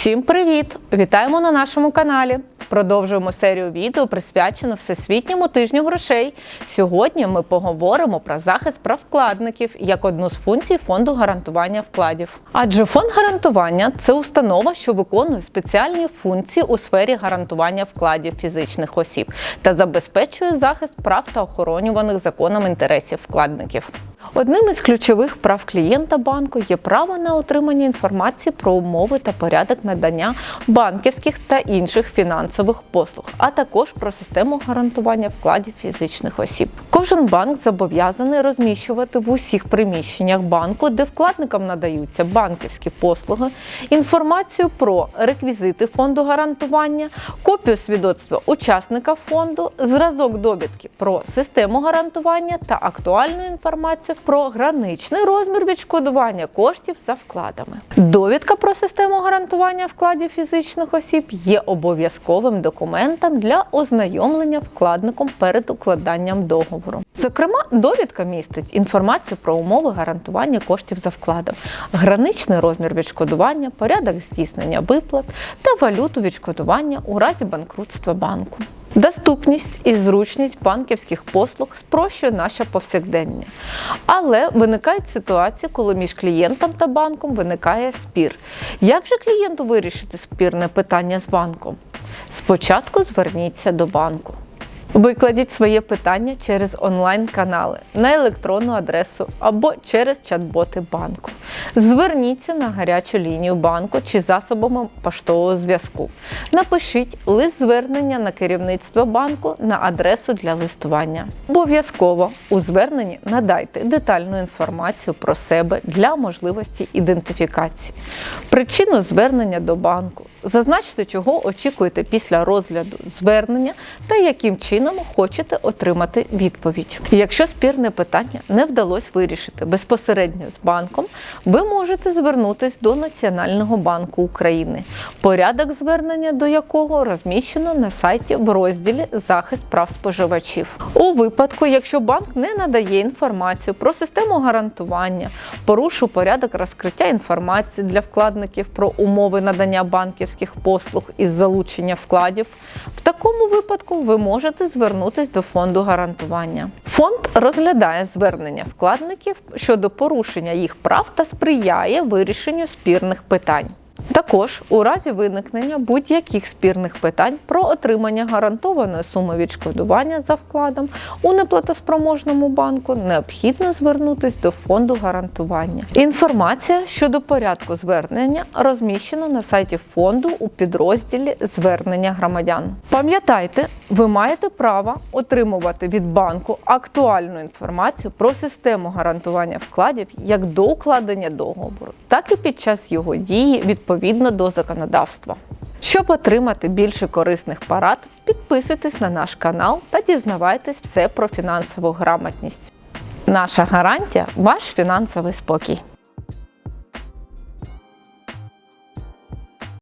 Всім привіт! Вітаємо на нашому каналі. Продовжуємо серію відео, присвячену Всесвітньому тижню грошей. Сьогодні ми поговоримо про захист прав вкладників як одну з функцій фонду гарантування вкладів. Адже фонд гарантування це установа, що виконує спеціальні функції у сфері гарантування вкладів фізичних осіб та забезпечує захист прав та охоронюваних законом інтересів вкладників. Одним із ключових прав клієнта банку є право на отримання інформації про умови та порядок надання банківських та інших фінансових послуг, а також про систему гарантування вкладів фізичних осіб. Кожен банк зобов'язаний розміщувати в усіх приміщеннях банку, де вкладникам надаються банківські послуги, інформацію про реквізити фонду гарантування, копію свідоцтва учасника фонду, зразок довідки про систему гарантування та актуальну інформацію про граничний розмір відшкодування коштів за вкладами. Довідка про систему гарантування вкладів фізичних осіб є обов'язковим документом для ознайомлення вкладником перед укладанням договору. Зокрема, довідка містить інформацію про умови гарантування коштів за вкладом, граничний розмір відшкодування, порядок здійснення виплат та валюту відшкодування у разі банкрутства банку. Доступність і зручність банківських послуг спрощує наше повсякдення. Але виникають ситуації, коли між клієнтом та банком виникає спір. Як же клієнту вирішити спірне питання з банком? Спочатку зверніться до банку. Викладіть своє питання через онлайн-канали на електронну адресу або через чат-боти банку. Зверніться на гарячу лінію банку чи засобами поштового зв'язку. Напишіть лист звернення на керівництво банку на адресу для листування. Обов'язково у зверненні надайте детальну інформацію про себе для можливості ідентифікації, причину звернення до банку. Зазначте, чого очікуєте після розгляду звернення та яким чином хочете отримати відповідь. Якщо спірне питання не вдалося вирішити безпосередньо з банком, ви можете звернутися до Національного банку України, порядок звернення до якого розміщено на сайті в розділі Захист прав споживачів. У випадку, якщо банк не надає інформацію про систему гарантування, порушив порядок розкриття інформації для вкладників про умови надання банківських послуг із залучення вкладів, в такому випадку ви можете звернутися до фонду гарантування. Фонд розглядає звернення вкладників щодо порушення їх прав та сприяє вирішенню спірних питань. Також у разі виникнення будь-яких спірних питань про отримання гарантованої суми відшкодування за вкладом у неплатоспроможному банку необхідно звернутися до фонду гарантування. Інформація щодо порядку звернення розміщена на сайті фонду у підрозділі Звернення громадян. Пам'ятайте, ви маєте право отримувати від банку актуальну інформацію про систему гарантування вкладів як до укладення договору, так і під час його дії відповідно до законодавства. Щоб отримати більше корисних порад, підписуйтесь на наш канал та дізнавайтесь все про фінансову грамотність. Наша гарантія ваш фінансовий спокій.